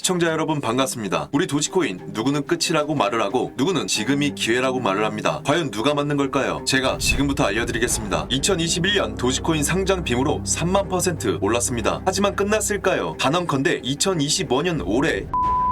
시청자 여러분 반갑습니다. 우리 도지코인 누구는 끝이라고 말을 하고 누구는 지금이 기회라고 말을 합니다. 과연 누가 맞는 걸까요? 제가 지금부터 알려드리겠습니다. 2021년 도지코인 상장 빔으로 3만 퍼센트 올랐습니다. 하지만 끝났을까요? 단언컨대 2025년 올해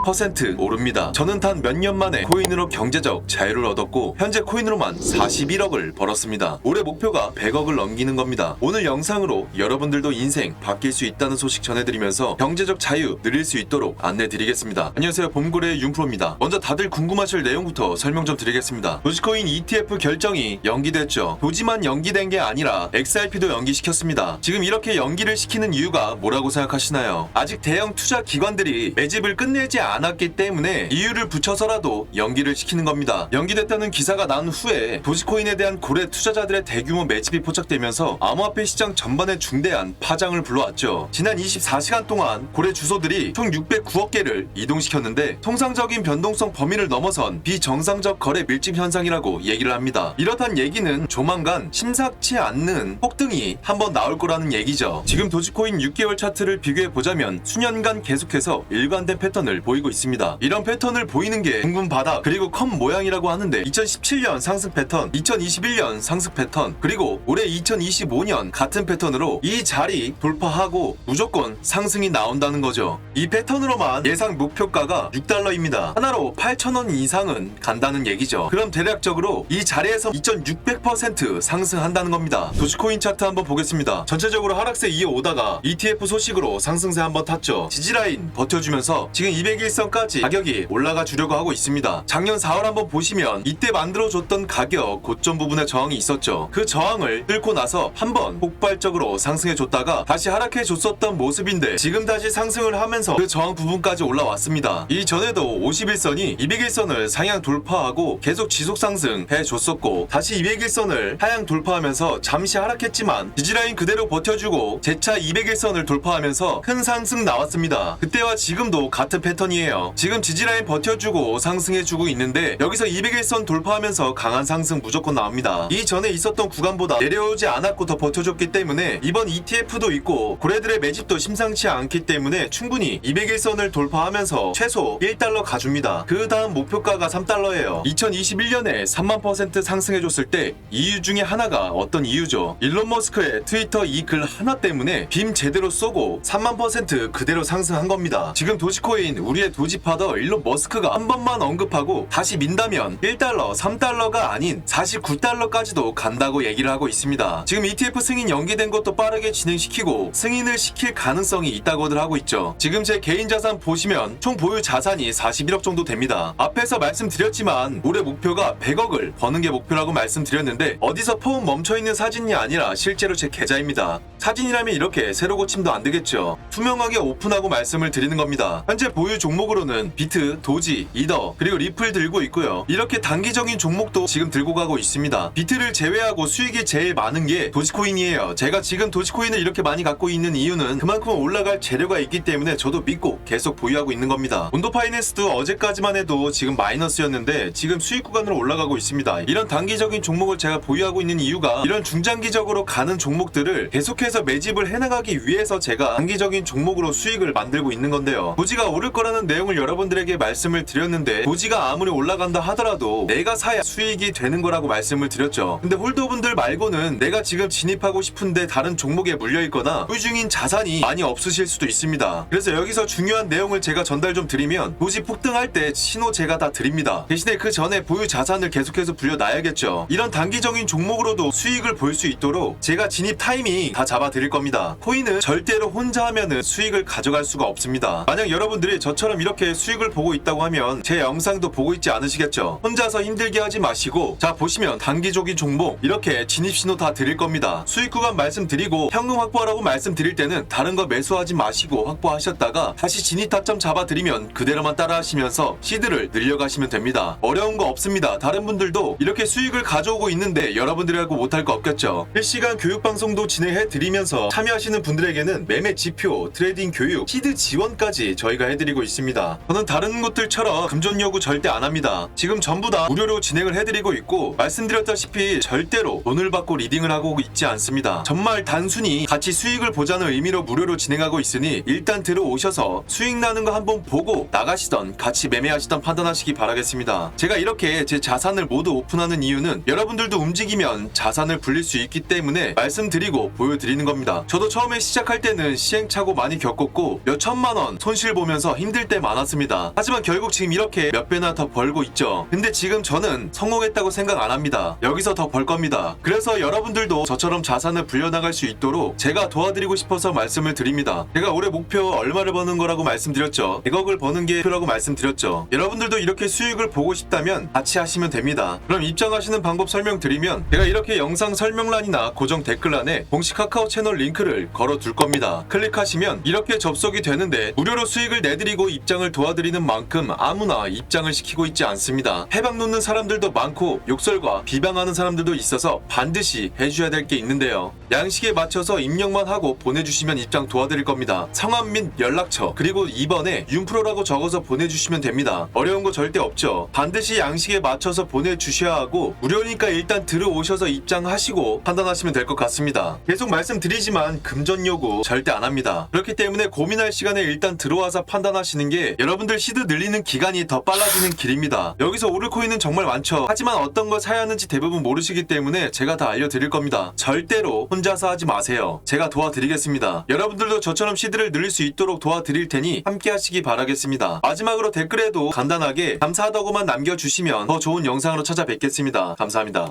퍼센트 오릅니다. 저는 단 몇 년 만에 코인으로 경제적 자유를 얻었고 현재 코인으로만 41억을 벌었습니다. 올해 목표가 100억을 넘기는 겁니다. 오늘 영상으로 여러분들도 인생 바뀔 수 있다는 소식 전해드리면서 경제적 자유 누릴 수 있도록 안내드리겠습니다. 안녕하세요 봄고래의 윤프로입니다. 먼저 다들 궁금하실 내용부터 설명 좀 드리겠습니다. 도지코인 ETF 결정이 연기됐죠. 도지만 연기된 게 아니라 XRP도 연기시켰습니다. 지금 이렇게 연기를 시키는 이유가 뭐라고 생각하시나요? 아직 대형 투자 기관들이 매집을 끝내지 않았기 때문에 이유를 붙여서라도 연기를 시키는 겁니다. 연기됐다는 기사가 난 후에 도지코인에 대한 고래 투자자들의 대규모 매집이 포착되면서 암호화폐 시장 전반에 중대한 파장을 불러왔죠. 지난 24시간 동안 고래 주소들이 총 609억 개를 이동시켰는데 통상적인 변동성 범위를 넘어선 비정상적 거래 밀집 현상이라고 얘기를 합니다. 이렇단 얘기는 조만간 심상치 않는 폭등이 한번 나올 거라는 얘기죠. 지금 도지코인 6개월 차트를 비교해 보자면 수년간 계속해서 일관된 패턴을 보이 고 있습니다. 이런 패턴을 보이는 게 둥근 바닥 그리고 컵 모양이라고 하는데 2017년 상승 패턴, 2021년 상승 패턴 그리고 올해 2025년 같은 패턴으로 이 자리 돌파하고 무조건 상승이 나온다는 거죠. 이 패턴으로만 예상 목표가가 6달러입니다. 하나로 8,000원 이상은 간다는 얘기죠. 그럼 대략적으로 이 자리에서 2,600% 상승한다는 겁니다. 도지코인 차트 한번 보겠습니다. 전체적으로 하락세 이어 오다가 ETF 소식으로 상승세 한번 탔죠. 지지라인 버텨주면서 지금 201 선까지 가격이 올라가 주려고 하고 있습니다. 작년 4월 한번 보시면 이때 만들어줬던 가격 고점 부분에 저항이 있었죠. 그 저항을 뚫고 나서 한번 폭발적으로 상승해줬다가 다시 하락해줬었던 모습인데 지금 다시 상승을 하면서 그 저항 부분까지 올라왔습니다. 이전에도 51선이 201선을 상향 돌파하고 계속 지속 상승해줬었고 다시 201선을 하향 돌파하면서 잠시 하락했지만 지지라인 그대로 버텨주고 재차 201선을 돌파하면서 큰 상승 나왔습니다. 그때와 지금도 같은 패턴이 에요. 지금 지지라인 버텨주고 상승해주고 있는데 여기서 201선 돌파하면서 강한 상승 무조건 나옵니다. 이전에 있었던 구간보다 내려오지 않았고 더 버텨줬기 때문에 이번 ETF도 있고 고래들의 매집도 심상치 않기 때문에 충분히 201선을 돌파하면서 최소 1달러 가줍니다. 그 다음 목표가가 3달러예요. 2021년에 3만 퍼센트 상승해줬을 때 이유 중에 하나가 어떤 이유죠? 일론 머스크의 트위터 이 글 하나 때문에 빔 제대로 쏘고 3만 퍼센트 그대로 상승한 겁니다. 지금 도지코인 우리의 도지파더 일론 머스크가 한 번만 언급하고 다시 민다면 1달러, 3달러가 아닌 49달러까지도 간다고 얘기를 하고 있습니다. 지금 ETF 승인 연기된 것도 빠르게 진행시키고 승인을 시킬 가능성이 있다고들 하고 있죠. 지금 제 개인 자산 보시면 총 보유 자산이 41억 정도 됩니다. 앞에서 말씀드렸지만 올해 목표가 100억을 버는 게 목표라고 말씀드렸는데 어디서 폼 멈춰있는 사진이 아니라 실제로 제 계좌입니다. 사진이라면 이렇게 새로 고침도 안 되겠죠. 투명하게 오픈하고 말씀을 드리는 겁니다. 현재 보유 종목으로는 비트, 도지, 이더, 그리고 리플 들고 있고요. 이렇게 단기적인 종목도 지금 들고 가고 있습니다. 비트를 제외하고 수익이 제일 많은 게 도지코인이에요. 제가 지금 도지코인을 이렇게 많이 갖고 있는 이유는 그만큼 올라갈 재료가 있기 때문에 저도 믿고 계속 보유하고 있는 겁니다. 온도 파이낸스도 어제까지만 해도 지금 마이너스였는데 지금 수익 구간으로 올라가고 있습니다. 이런 단기적인 종목을 제가 보유하고 있는 이유가 이런 중장기적으로 가는 종목들을 계속해서 매집을 해나가기 위해서 제가 단기적인 종목으로 수익을 만들고 있는 건데요. 도지가 오를 거라는 내용을 여러분들에게 말씀을 드렸는데 도지가 아무리 올라간다 하더라도 내가 사야 수익이 되는 거라고 말씀을 드렸죠. 근데 홀더분들 말고는 내가 지금 진입하고 싶은데 다른 종목에 물려 있거나 소유 중인 자산이 많이 없으실 수도 있습니다. 그래서 여기서 중요한 내용을 제가 전달 좀 드리면 도지 폭등할 때 신호 제가 다 드립니다. 대신에 그 전에 보유 자산을 계속해서 불려놔야겠죠. 이런 단기적인 종목으로도 수익을 볼 수 있도록 제가 진입 타이밍 다 잡아 드릴 겁니다. 코인은 절대로 혼자 하면은 수익을 가져갈 수가 없습니다. 만약 여러분들이 저처럼 이렇게 수익을 보고 있다고 하면 제 영상도 보고 있지 않으시겠죠? 혼자서 힘들게 하지 마시고 자 보시면 단기적인 종목 이렇게 진입 신호 다 드릴 겁니다. 수익 구간 말씀드리고 현금 확보하라고 말씀드릴 때는 다른 거 매수하지 마시고 확보하셨다가 다시 진입 타점 잡아드리면 그대로만 따라하시면서 시드를 늘려가시면 됩니다. 어려운 거 없습니다. 다른 분들도 이렇게 수익을 가져오고 있는데 여러분들이라고 못할 거 없겠죠. 실시간 교육 방송도 진행해 드리면서 참여하시는 분들에게는 매매 지표, 트레이딩 교육, 시드 지원까지 저희가 해드리고 있습니다. 있습니다. 저는 다른 곳들처럼 금전 요구 절대 안 합니다. 지금 전부 다 무료로 진행을 해드리고 있고 말씀드렸다시피 절대로 돈을 받고 리딩을 하고 있지 않습니다. 정말 단순히 같이 수익을 보자는 의미로 무료로 진행하고 있으니 일단 들어오셔서 수익 나는 거 한번 보고 나가시던 같이 매매하시던 판단하시기 바라겠습니다. 제가 이렇게 제 자산을 모두 오픈하는 이유는 여러분들도 움직이면 자산을 불릴 수 있기 때문에 말씀드리고 보여드리는 겁니다. 저도 처음에 시작할 때는 시행착오 많이 겪었고 몇 천만 원 손실 보면서 힘들 때 많았습니다. 하지만 결국 지금 이렇게 몇 배나 더 벌고 있죠. 근데 지금 저는 성공했다고 생각 안 합니다. 여기서 더 벌 겁니다. 그래서 여러분들도 저처럼 자산을 불려나갈 수 있도록 제가 도와드리고 싶어서 말씀을 드립니다. 제가 올해 목표 얼마를 버는 거라고 말씀드렸죠. 100억을 버는 게 목표라고 말씀드렸죠. 여러분들도 이렇게 수익을 보고 싶다면 같이 하시면 됩니다. 그럼 입장하시는 방법 설명드리면 제가 이렇게 영상 설명란이나 고정 댓글란에 공식 카카오 채널 링크를 걸어 둘 겁니다. 클릭하시면 이렇게 접속이 되는데 무료로 수익을 내드리고 입장을 도와드리는 만큼 아무나 입장을 시키고 있지 않습니다. 해방 놓는 사람들도 많고 욕설과 비방하는 사람들도 있어서 반드시 해줘야 될 게 있는데요. 양식에 맞춰서 입력만 하고 보내주시면 입장 도와드릴 겁니다. 성함 및 연락처 그리고 2번에 윤프로라고 적어서 보내주시면 됩니다. 어려운 거 절대 없죠. 반드시 양식에 맞춰서 보내주셔야 하고 무료니까 일단 들어오셔서 입장하시고 판단하시면 될 것 같습니다. 계속 말씀드리지만 금전 요구 절대 안 합니다. 그렇기 때문에 고민할 시간에 일단 들어와서 판단하시 는 게 여러분들 시드 늘리는 기간이 더 빨라지는 길입니다. 여기서 오를 코인은 정말 많죠. 하지만 어떤 걸 사야 하는지 대부분 모르시기 때문에 제가 다 알려드릴 겁니다. 절대로 혼자서 하지 마세요. 제가 도와드리겠습니다. 여러분들도 저처럼 시드를 늘릴 수 있도록 도와드릴 테니 함께 하시기 바라겠습니다. 마지막으로 댓글에도 간단하게 감사하다고만 남겨주시면 더 좋은 영상으로 찾아뵙겠습니다. 감사합니다.